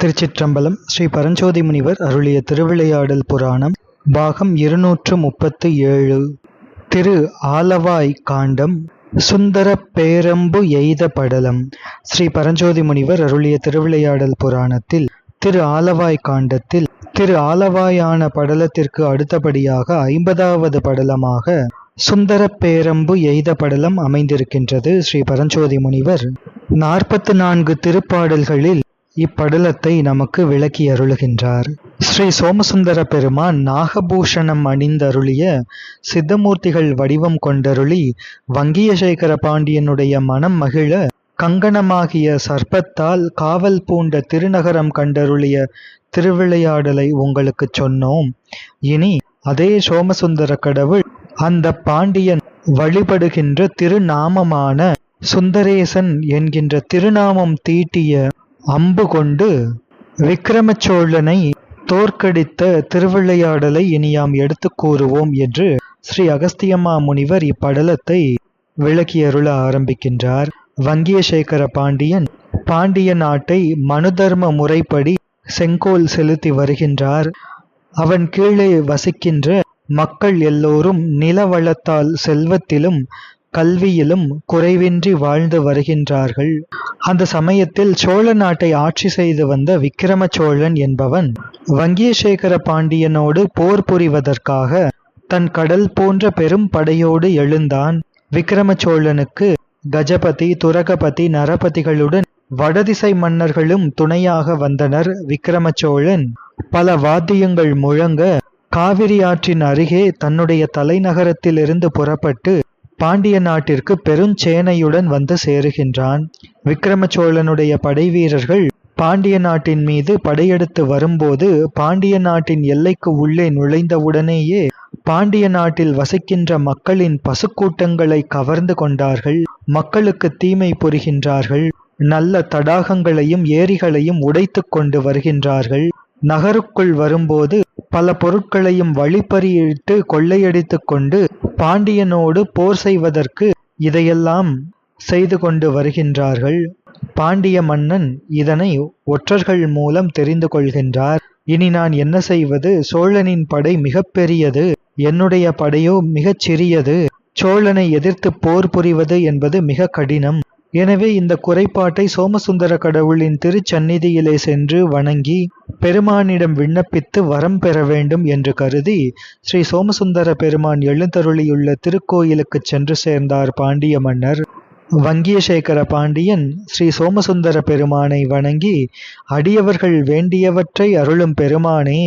திருச்சிற்றம்பலம் ஸ்ரீ பரஞ்சோதி முனிவர் அருளிய திருவிளையாடல் புராணம் பாகம் இருநூற்று முப்பத்து ஏழு திரு ஆலவாய் காண்டம் சுந்தர பேரம்பு எய்த படலம். ஸ்ரீ பரஞ்சோதி முனிவர் அருளிய திருவிளையாடல் புராணத்தில் திரு ஆலவாய் காண்டத்தில் திரு ஆலவாயான படலத்திற்கு அடுத்தபடியாக ஐம்பதாவது படலமாக சுந்தர பேரம்பு எய்த படலம் அமைந்திருக்கின்றது ஸ்ரீ பரஞ்சோதி முனிவர். நாற்பத்து நான்கு திருப்பாடல்களில் இப்படலத்தை நமக்கு விளக்கி அருளுகின்றார் ஸ்ரீ சோமசுந்தர பெருமான் நாகபூஷணம் அணிந்தருளிய சித்தமூர்த்திகள் வடிவம் கொண்டருளி வங்கியசேகர பாண்டியனுடைய மனம் மகிழ கங்கணமாகிய சர்ப்பத்தால் காவல் பூண்ட திருநகரம் கண்டருளிய திருவிளையாடலை உங்களுக்குச் சொன்னோம். இனி அதே சோமசுந்தர கடவுள் அந்த பாண்டியன் வழிபடுகின்ற திருநாமமான சுந்தரேசன் என்கின்ற திருநாமம் தீட்டிய அம்பு கொண்டு விக்கிரமச்சோழனை தோற்கடித்த திருவிளையாடலை இனியாம் எடுத்து கூறுவோம் என்று ஸ்ரீ அகஸ்தியம்மா முனிவர் இப்படலத்தை விளக்கியருள ஆரம்பிக்கின்றார். வங்கியசேகர பாண்டியன் பாண்டிய நாட்டை மனுதர்ம முறைப்படி செங்கோல் செலுத்தி வருகின்றார். அவன் கீழே வசிக்கின்ற மக்கள் எல்லோரும் நிலவளத்தால் செல்வத்திலும் கல்வியிலும் குறைவின்றி வாழ்ந்து வருகின்றார்கள். அந்த சமயத்தில் சோழ நாட்டை ஆட்சி செய்து வந்த விக்கிரம சோழன் என்பவன் வங்கியசேகர பாண்டியனோடு போர் புரிவதற்காக தன் கடல் போன்ற பெரும் படையோடு எழுந்தான். விக்கிரம சோழனுக்கு கஜபதி துரகபதி நரபதிகளுடன் வடதிசை மன்னர்களும் துணையாக வந்தனர் விக்கிரம சோழன் பல வாத்தியங்கள் முழங்க காவிரி ஆற்றின் அருகே தன்னுடைய தலைநகரத்திலிருந்து புறப்பட்டு பாண்டிய நாட்டிற்கு பெருஞ்சேனையுடன் வந்து சேருகின்றான். விக்கிரம சோழனுடைய பாண்டிய நாட்டின் மீது படையெடுத்து வரும்போது பாண்டிய நாட்டின் எல்லைக்கு உள்ளே நுழைந்தவுடனேயே பாண்டிய நாட்டில் வசிக்கின்ற மக்களின் பசுக்கூட்டங்களை கவர்ந்து கொண்டார்கள். மக்களுக்கு தீமை புரிகின்றார்கள். நல்ல தடாகங்களையும் ஏரிகளையும் உடைத்து கொண்டு வருகின்றார்கள். நகருக்குள் வரும்போது பல பொருட்களையும் வழிப்பறியிட்டு கொள்ளையடித்து கொண்டு பாண்டியனோடு போர் செய்வதற்கு இதையெல்லாம் செய்து கொண்டு வருகின்றார்கள். பாண்டிய மன்னன் இதனை ஒற்றர்கள் மூலம் தெரிந்து கொள்கின்றார். இனி நான் என்ன செய்வது? சோழனின் படை மிகப்பெரியது என்னுடைய படையோ மிகச் சிறியது. சோழனை எதிர்த்து போர் புரிவது என்பது மிக கடினம். எனவே இந்த குறைபாட்டை சோமசுந்தர கடவுளின் திருச்சந்நிதியிலே சென்று வணங்கி பெருமானிடம் விண்ணப்பித்து வரம் பெற வேண்டும் என்று கருதி ஸ்ரீ சோமசுந்தர பெருமான் எழுந்தருளியுள்ள திருக்கோயிலுக்கு சென்று சேர்ந்தார் பாண்டிய மன்னர். வங்கியசேகர பாண்டியன் ஸ்ரீ சோமசுந்தர பெருமானை வணங்கி அடியவர்கள் வேண்டியவற்றை அருளும் பெருமானே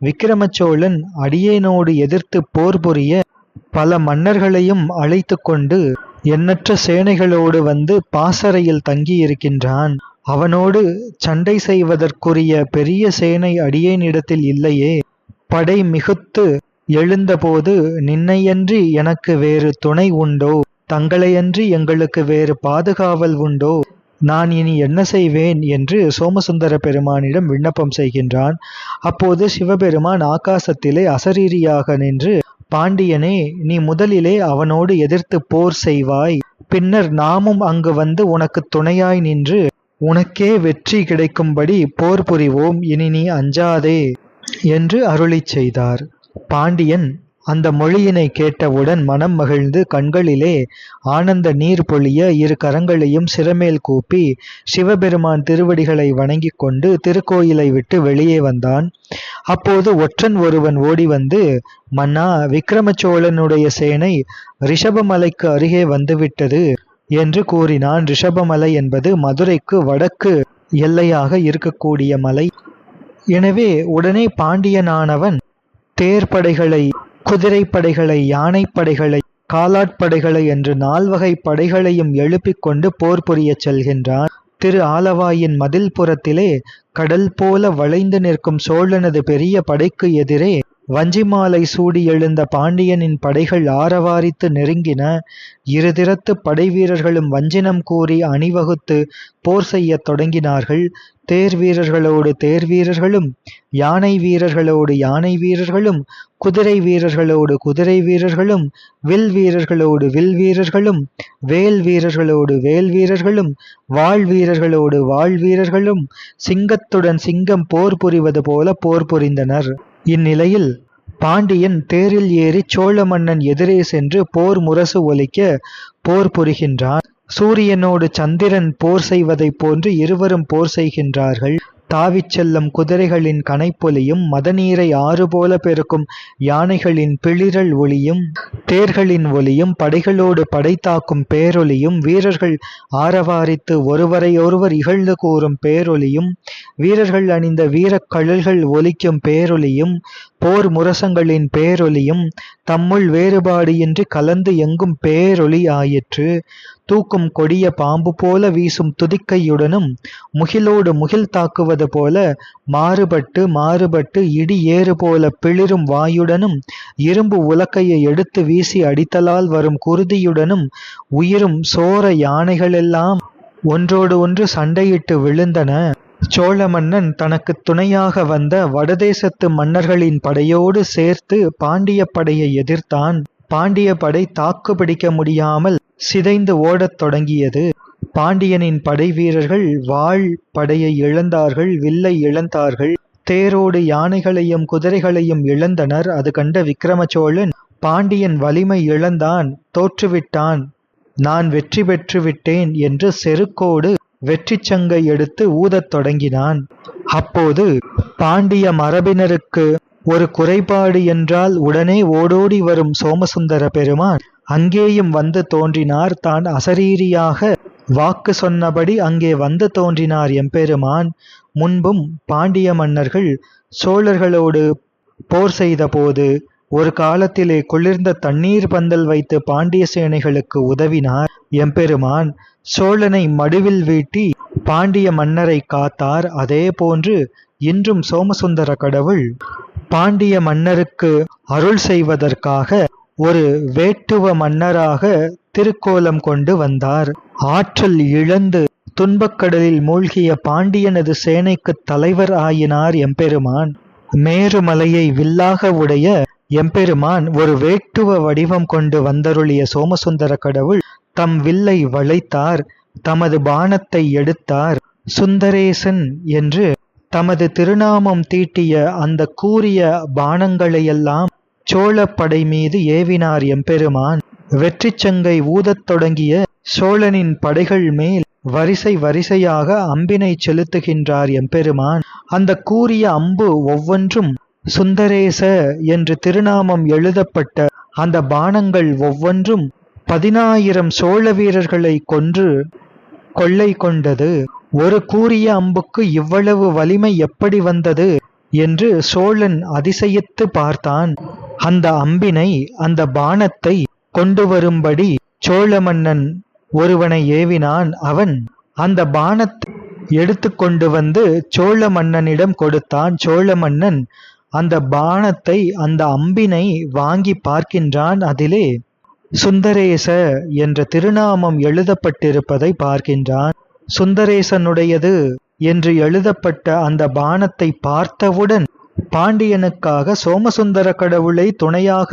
விக்கிரமச்சோழன் அடியேனோடு எதிர்த்து போர் புரிய பல மன்னர்களையும் அழைத்து கொண்டு எண்ணற்ற சேனைகளோடு வந்து பாசறையில் தங்கியிருக்கின்றான். அவனோடு சண்டை செய்வதற்குரிய பெரிய சேனை அடியேனிடத்தில் இல்லையே. படை மிகுத்து எழுந்தபோது நின்னையன்றி எனக்கு வேறு துணை உண்டோ? தங்களையன்றி எங்களுக்கு வேறு பாதுகாவல் உண்டோ? நான் இனி என்ன செய்வேன்? என்று சோமசுந்தர பெருமானிடம் விண்ணப்பம் செய்கின்றான். அப்போது சிவபெருமான் ஆகாசத்திலே அசரீரியாக நின்று பாண்டியனே நீ முதலிலே அவனோடு எதிர்த்து போர் செய்வாய். பின்னர் நாமும் அங்கு வந்து உனக்கு துணையாய் நின்று உனக்கே வெற்றி கிடைக்கும்படி போர் புரிவோம். இனி நீ அஞ்சாதே என்று அருளி செய்தார். பாண்டியன் அந்த மொழியினை கேட்டவுடன் மனம் மகிழ்ந்து கண்களிலே ஆனந்த நீர் பொழிய இரு கரங்களையும் சிறமேல் கூப்பி சிவபெருமான் திருவடிகளை வணங்கி கொண்டு திருக்கோயிலை விட்டு வெளியே வந்தான். அப்போது ஒற்றன் ஒருவன் ஓடி வந்து மன்னா விக்ரமச்சோழனுடைய சேனை ரிஷபமலைக்கு அருகே வந்துவிட்டது என்று கூறினான். ரிஷபமலை என்பது மதுரைக்கு வடக்கு எல்லையாக இருக்கக்கூடிய மலை. எனவே உடனே பாண்டியனானவன் தேர்ப்படைகளை குதிரைப்படைகளை யானைப்படைகளை காலாட்படைகளை என்று நால்வகை படைகளையும் எழுப்பிக் கொண்டு போர் புரியச் செல்கின்றான். திரு ஆலவாயின் மதில் புறத்திலே கடல் போல வளைந்து நிற்கும் சோழனது பெரிய படைக்கு எதிரே வஞ்சிமாலை சூடி எழுந்த பாண்டியனின் படைகள் ஆரவாரித்து நெருங்கின. இருதிறத்து படை வீரர்களும் வஞ்சினம் கூறி அணிவகுத்து போர் செய்யத் தொடங்கினார்கள். தேர் வீரர்களோடு தேர் வீரர்களும் யானை வீரர்களோடு யானை வீரர்களும் குதிரை வீரர்களோடு குதிரை வீரர்களும் வில் வீரர்களோடு வில் வீரர்களும் வேல் வீரர்களோடு வேல் வீரர்களும் வாழ் வீரர்களோடு வாழ் வீரர்களும் சிங்கத்துடன் சிங்கம் போர் புரிவது போல போர் புரிந்தனர். இந்நிலையில் பாண்டியன் தேரில் ஏறி சோழ மன்னன் எதிரே சென்று போர் முரசு ஒலிக்க போர் புரிகின்றான். சூரியனோடு சந்திரன் போர் செய்வதைப் போன்று இருவரும் போர் செய்கின்றார்கள். தாவிச் செல்லும் குதிரைகளின் கனைப்பொலியும் மதநீரை ஆறு போல பெருக்கும் யானைகளின் பிளிரல் ஒளியும் தேர்களின் ஒலியும் படைகளோடு படை தாக்கும் பேரொலியும் வீரர்கள் ஆரவாரித்து ஒருவரையொருவர் இகழ்ந்து கூறும் பேரொலியும் வீரர்கள் அணிந்த வீரக் கழல்கள் ஒலிக்கும் பேரொலியும் போர் முரசங்களின் பேரொலியும் தம்முள் வேறுபாடு இன்றி கலந்து எங்கும் பேரொளி ஆயிற்று. தூக்கும் கொடிய பாம்பு போல வீசும் துதிக்கையுடனும் முகிலோடு முகில் தாக்குவது போல மாறுபட்டு மாறுபட்டு இடி ஏறு போல பிளிரும் வாயுடனும் இரும்பு உலக்கையை எடுத்து வீசி அடித்தலால் வரும் குருதியுடனும் உயிரும் சோர யானைகளெல்லாம் ஒன்றோடு ஒன்று சண்டையிட்டு விழுந்தன. சோழ மன்னன் தனக்கு துணையாக வந்த வடதேசத்து மன்னர்களின் படையோடு சேர்த்து பாண்டிய படையை எதிர்த்தான். பாண்டிய படை தாக்கு பிடிக்க முடியாமல் சிதைந்து ஓடத் தொடங்கியது. பாண்டியனின் படை வீரர்கள் வாழ் படையை இழந்தார்கள் வில்லை இழந்தார்கள். தேரோடு யானைகளையும் குதிரைகளையும் இழந்தனர். அது கண்ட விக்கிரம சோழன் பாண்டியன் வலிமை இழந்தான் தோற்றுவிட்டான் நான் வெற்றி பெற்று விட்டேன் என்று செருக்கோடு வெற்றிச் சங்கை எடுத்து ஊதத் தொடங்கினான். அப்போது பாண்டிய மரபினருக்கு ஒரு குறைபாடு என்றால் உடனே ஓடோடி வரும் சோமசுந்தர பெருமான் அங்கேயும் வந்து தோன்றினார். தான் அசரீரியாக வாக்கு சொன்னபடி அங்கே வந்து தோன்றினார் எம்பெருமான். முன்பும் பாண்டிய மன்னர்கள் சோழர்களோடு போர் செய்தபோது ஒரு காலத்திலே குளிர்ந்த தண்ணீர் பந்தல் வைத்து பாண்டிய சேனைகளுக்கு உதவினார். எம்பெருமான் சோழனை மடுவில் வீட்டி பாண்டிய மன்னரை காத்தார். அதே போன்று இன்றும் சோமசுந்தர கடவுள் பாண்டிய மன்னருக்கு அருள் செய்வதற்காக ஒரு வேட்டுவ மன்னராக திருக்கோலம் கொண்டு வந்தார். ஆற்றல் இழந்து துன்பக்கடலில் மூழ்கிய பாண்டியனது சேனைக்குத் தலைவர் ஆயினார் எம்பெருமான். மேருமலையை வில்லாக உடைய எம்பெருமான் ஒரு வேட்டுவ வடிவம் கொண்டு வந்தருளிய சோமசுந்தர கடவுள் தம் வில்லை வளைத்தார் தமது பானத்தை எடுத்தார். சுந்தரேசன் என்று தமது திருநாமம் தீட்டிய அந்த கூறிய பானங்களையெல்லாம் சோழப் படை மீது ஏவினார் எம்பெருமான். வெற்றிச் சங்கை ஊதத் தொடங்கிய சோழனின் படைகள் மேல் வரிசை வரிசையாக அம்பினை செலுத்துகின்றார் எம்பெருமான். அந்த கூரிய அம்பு ஒவ்வொன்றும் சுந்தரேச என்று திருநாமம் எழுதப்பட்ட அந்த பானங்கள் ஒவ்வொன்றும் பதினாயிரம் சோழ வீரர்களை கொன்று கொள்ளை கொண்டது. ஒரு கூறிய அம்புக்கு இவ்வளவு வலிமை எப்படி வந்தது என்று சோழன் அதிசயித்து பார்த்தான். அந்த அம்பினை அந்த பானத்தை கொண்டு வரும்படி சோழ மன்னன் ஒருவனை ஏவினான். அவன் அந்த பானத்தை எடுத்து கொண்டு வந்து சோழ மன்னனிடம் கொடுத்தான். சோழ மன்னன் அந்த பானத்தை அந்த அம்பினை வாங்கி பார்க்கின்றான். அதிலே சுந்தரேச என்ற திருநாமம் எழுதப்பட்டிருப்பதை பார்க்கின்றான். சுந்தரேசனுடையது என்று எழுதப்பட்ட அந்த பானத்தை பார்த்தவுடன் பாண்டியனுக்காக சோமசுந்தர கடவுளை துணையாக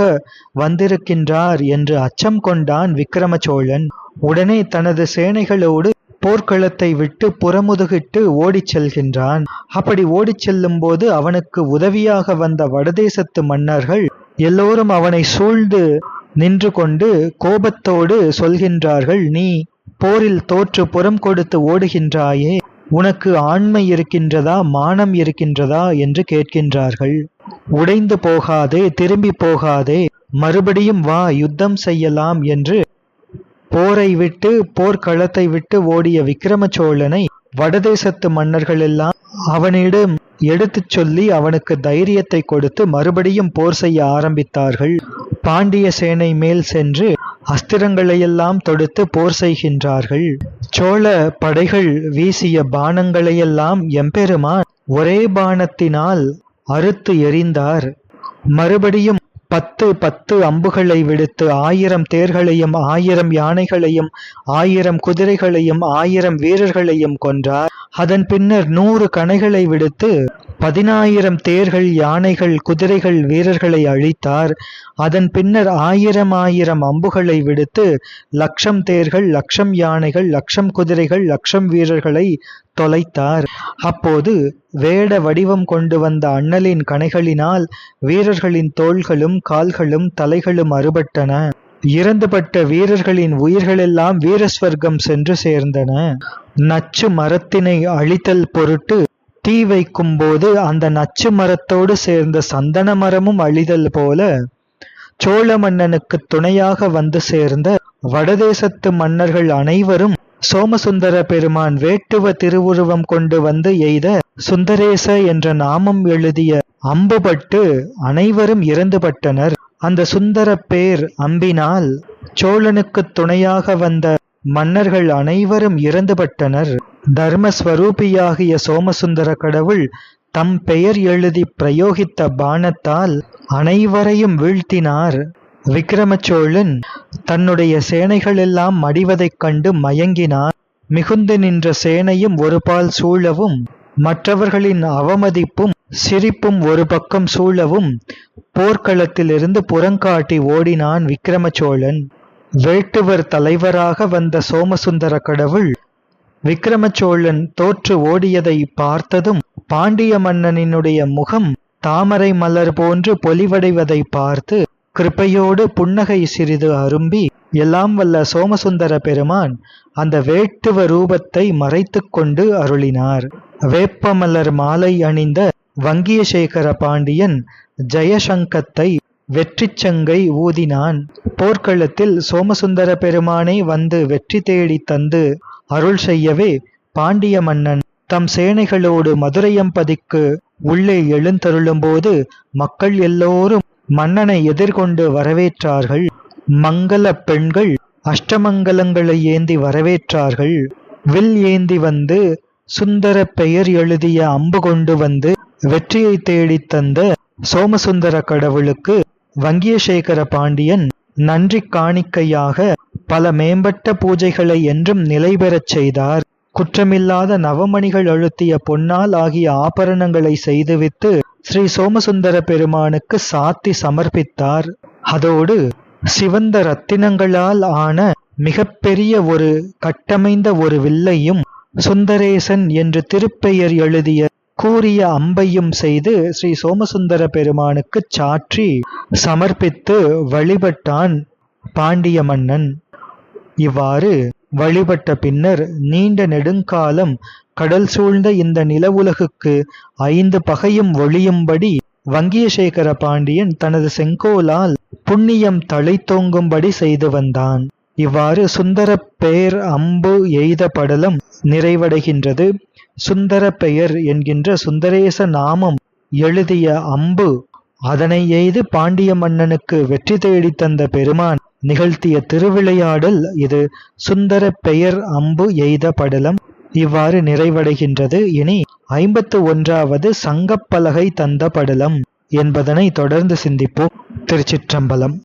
வந்திருக்கின்றார் என்று அச்சம் கொண்டான் விக்கிரம சோழன் உடனே தனது சேனைகளோடு போர்க்களத்தை விட்டு புறமுதுகிட்டு ஓடிச் செல்கின்றான். அப்படி ஓடிச் செல்லும் போது அவனுக்கு உதவியாக வந்த வடதேசத்து மன்னர்கள் எல்லோரும் அவனை சூழ்ந்து நின்று கொண்டு கோபத்தோடு சொல்கின்றார்கள் நீ போரில் தோற்று புறம் கொடுத்து ஓடுகின்றாயே உனக்கு ஆண்மை இருக்கின்றதா மானம் இருக்கின்றதா? என்று கேட்கின்றார்கள். உடைந்து போகாதே திரும்பி போகாதே மறுபடியும் வா யுத்தம் செய்யலாம் என்று போரை விட்டு போர்க்களத்தை விட்டு ஓடிய விக்கிரம சோழனை வடதேசத்து மன்னர்கள் எல்லாம் அவனிடம் எடுத்துச் சொல்லி அவனுக்கு தைரியத்தை கொடுத்து மறுபடியும் போர் செய்ய ஆரம்பித்தார்கள். பாண்டிய சேனை மேல் சென்று அஸ்திரங்களையெல்லாம் தொடுத்து போர் செய்கின்றார்கள். சோழ படைகள் வீசிய பானங்களையெல்லாம் எம்பெருமான் ஒரே பானத்தினால் அறுத்து எறிந்தார். மறுபடியும் பத்து பத்து அம்புகளை விடுத்து ஆயிரம் தேர்களையும் ஆயிரம் யானைகளையும் ஆயிரம் குதிரைகளையும் ஆயிரம் வீரர்களையும் கொன்றார். அதன் பின்னர் நூறு கணைகளை விடுத்து பதினாயிரம் தேர்கள் யானைகள் குதிரைகள் வீரர்களை அழித்தார். அதன் பின்னர் ஆயிரம் ஆயிரம் அம்புகளை விடுத்து லட்சம் தேர்கள் லட்சம் யானைகள் லட்சம் குதிரைகள் லட்சம் வீரர்களை தொலைத்தார். அப்போது வேட வடிவம் கொண்டு வந்த அண்ணலின் கணைகளினால் வீரர்களின் தோள்களும் கால்களும் தலைகளும் அறுபட்டன. இறந்துபட்ட வீரர்களின் உயிர்களெல்லாம் வீரஸ்வர்க்கம் சென்று சேர்ந்தன. நச்சு மரத்தினை அழித்தல் பொருட்டு தீ வைக்கும் போது அந்த நச்சு மரத்தோடு சேர்ந்த சந்தன மரமும் அழிதல் போல சோழ மன்னனுக்கு துணையாக வந்து சேர்ந்த வடதேசத்து மன்னர்கள் அனைவரும் சோமசுந்தர பெருமான் வேட்டுவ திருவுருவம் கொண்டு வந்து எய்த சுந்தரேச என்ற நாமம் எழுதிய அம்புபட்டு அனைவரும் இறந்துபட்டனர். அந்த சுந்தர பேர் அம்பினால் சோழனுக்கு துணையாக வந்த மன்னர்கள் அனைவரும் இறந்துபட்டனர். தர்மஸ்வரூபியாகிய சோமசுந்தர கடவுள் தம் பெயர் எழுதி பிரயோகித்த பானத்தால் அனைவரையும் வீழ்த்தினார். விக்கிரமச்சோழன் தன்னுடைய சேனைகளெல்லாம் மடிவதைக் கண்டு மயங்கினான் மிகுந்து நின்ற சேனையும் ஒருபால் சூழவும் மற்றவர்களின் அவமதிப்பும் சிரிப்பும் ஒரு பக்கம் சூழவும் போர்க்களத்திலிருந்து புறங்காட்டி ஓடினான் விக்கிரமச்சோழன். வேட்டுவர் தலைவராக வந்த சோமசுந்தர கடவுள் விக்கிரமச்சோழன் தோற்று ஓடியதை பார்த்ததும் பாண்டிய மன்னனினுடைய முகம் தாமரை மலர் போன்று பொலிவடைவதை பார்த்து கிருப்பையோடு புன்னகை சிறிது அரும்பி எல்லாம் வல்ல சோமசுந்தர பெருமான் அந்த வேட்டுவ ரூபத்தை மறைத்துக் கொண்டு அருளினார். வேப்பமலர் மாலை அணிந்த வங்கியசேகர பாண்டியன் ஜெயசங்கத்தை வெற்றிச்சங்கை ஊதினான். போர்க்களத்தில் சோமசுந்தர பெருமானை வந்து வெற்றி தேடி தந்து அருள் செய்யவே பாண்டிய மன்னன் தம் சேனைகளோடு மதுரையம்பதிக்கு உள்ளே எழுந்தருளும்போது மக்கள் எல்லோரும் மன்னனை எதிர்கொண்டு வரவேற்றார்கள். மங்கள பெண்கள் அஷ்டமங்கலங்களை ஏந்தி வரவேற்றார்கள். வில் ஏந்தி வந்து சுந்தர பெயர் எழுதிய அம்பு கொண்டு வந்து வெற்றியை தேடித் தந்த சோமசுந்தர கடவுளுக்கு வங்கியசேகர பாண்டியன் நன்றி காணிக்கையாக பல மேம்பட்ட பூஜைகளை என்றும் நிலை பெறச் செய்தார். குற்றமில்லாத நவமணிகள் அழுத்திய பொன்னால் ஆகிய ஆபரணங்களை செய்துவித்து ஸ்ரீ சோமசுந்தர பெருமானுக்கு சாத்தி சமர்ப்பித்தார். அதோடு சிவந்த ரத்தினங்களால் ஆன மிகப்பெரிய ஒரு கட்டமைந்த ஒரு வில்லையும் சுந்தரேசன் என்று திருப்பெயர் எழுதிய கூறிய அம்பையும் செய்து ஸ்ரீ சோமசுந்தர பெருமானுக்குச் சாற்றி சமர்ப்பித்து வழிபட்டான் பாண்டிய மன்னன். இவ்வாறு வழிபட்ட பின்னர் நீண்ட நெடுங்காலம் கடல் சூழ்ந்த இந்த நிலவுலகுக்கு ஐந்து பகையும் ஒழியும்படி வங்கியசேகர பாண்டியன் தனது செங்கோலால் புண்ணியம் தழைத்தோங்கும்படி செய்து வந்தான். இவ்வாறு சுந்தர பெயர் அம்பு எய்த படலம் நிறைவடைகின்றது. சுந்தர பெயர் என்கின்ற சுந்தரேச நாமம் எழுதிய அம்பு அதனை எய்து பாண்டிய மன்னனுக்கு வெற்றி தேடி தந்த பெருமான் நிகழ்த்திய திருவிளையாடல் இது சுந்தர பெயர் அம்பு எய்த படலம். இவ்வாறு நிறைவடைகின்றது. இனி ஐம்பத்து ஒன்றாவது சங்கப்பலகை தந்த படலம் என்பதனை தொடர்ந்து சிந்திப்போம். திருச்சிற்றம்பலம்.